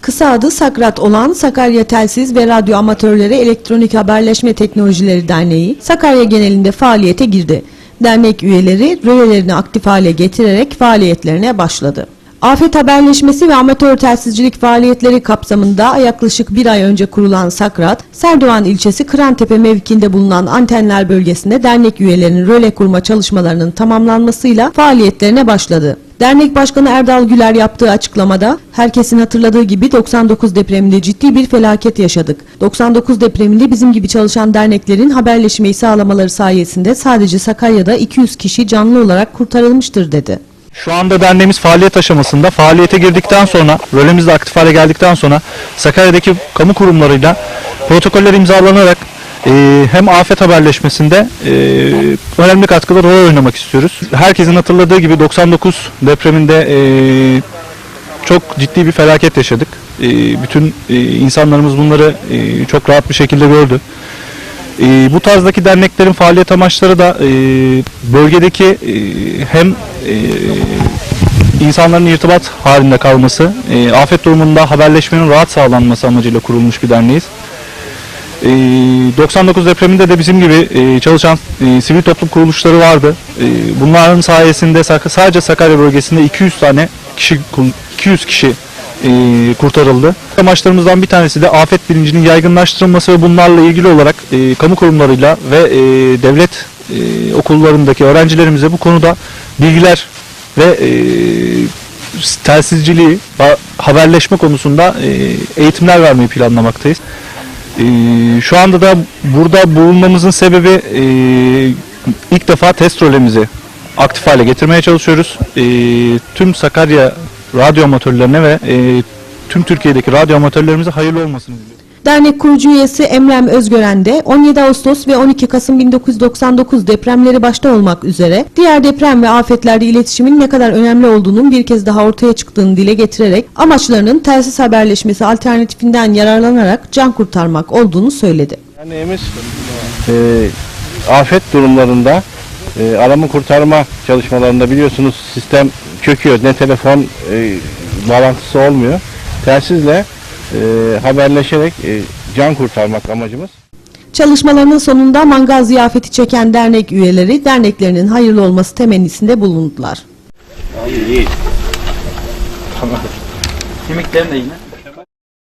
Kısa adı Sakrat olan Sakarya Telsiz ve Radyo Amatörleri Elektronik Haberleşme Teknolojileri Derneği Sakarya genelinde faaliyete girdi. Dernek üyeleri rölelerini aktif hale getirerek faaliyetlerine başladı. Afet haberleşmesi ve amatör telsizcilik faaliyetleri kapsamında yaklaşık bir ay önce kurulan Sakrat, Serdivan ilçesi Kırantepe mevkinde bulunan antenler bölgesinde dernek üyelerinin röle kurma çalışmalarının tamamlanmasıyla faaliyetlerine başladı. Dernek Başkanı Erdal Güler yaptığı açıklamada herkesin hatırladığı gibi 99 depreminde ciddi bir felaket yaşadık. 99 depreminde bizim gibi çalışan derneklerin haberleşmeyi sağlamaları sayesinde sadece Sakarya'da 200 kişi canlı olarak kurtarılmıştır dedi. Şu anda derneğimiz faaliyet aşamasında. Faaliyete girdikten sonra, rölemiz de aktif hale geldikten sonra Sakarya'daki kamu kurumlarıyla protokoller imzalanarak e, hem afet haberleşmesinde e, önemli katkıda rol oynamak istiyoruz. Herkesin hatırladığı gibi 99 depreminde e, çok ciddi bir felaket yaşadık. E, bütün e, insanlarımız bunları e, çok rahat bir şekilde gördü. E, bu tarzdaki derneklerin faaliyet amaçları da e, bölgedeki e, hem e, insanların irtibat halinde kalması, e, afet durumunda haberleşmenin rahat sağlanması amacıyla kurulmuş bir derneğiz. E, 99 depreminde de bizim gibi e, çalışan e, sivil toplum kuruluşları vardı. E, bunların sayesinde sadece Sakarya bölgesinde 200 tane kişi 200 kişi e, kurtarıldı. Amaçlarımızdan bir tanesi de afet bilincinin yaygınlaştırılması ve bunlarla ilgili olarak e, kamu kurumlarıyla ve e, devlet e, okullarındaki öğrencilerimize bu konuda bilgiler ve e, telsizciliği, ha- haberleşme konusunda e, eğitimler vermeyi planlamaktayız. E, şu anda da burada bulunmamızın sebebi e, ilk defa test rolemizi aktif hale getirmeye çalışıyoruz. E, tüm Sakarya radyo amatörlerine ve e, tüm Türkiye'deki radyo amatörlerimize hayırlı olmasını diliyorum. Dernek kurucu üyesi Emrem Özgören de 17 Ağustos ve 12 Kasım 1999 depremleri başta olmak üzere diğer deprem ve afetlerde iletişimin ne kadar önemli olduğunun bir kez daha ortaya çıktığını dile getirerek amaçlarının telsiz haberleşmesi alternatifinden yararlanarak can kurtarmak olduğunu söyledi. Derneğimiz e, afet durumlarında e, arama kurtarma çalışmalarında biliyorsunuz sistem çöküyor. Ne telefon e, bağlantısı olmuyor. Telsizle e, haberleşerek e, can kurtarmak amacımız. Çalışmalarının sonunda mangal ziyafeti çeken dernek üyeleri derneklerinin hayırlı olması temennisinde bulundular. Kemiklerim de yine.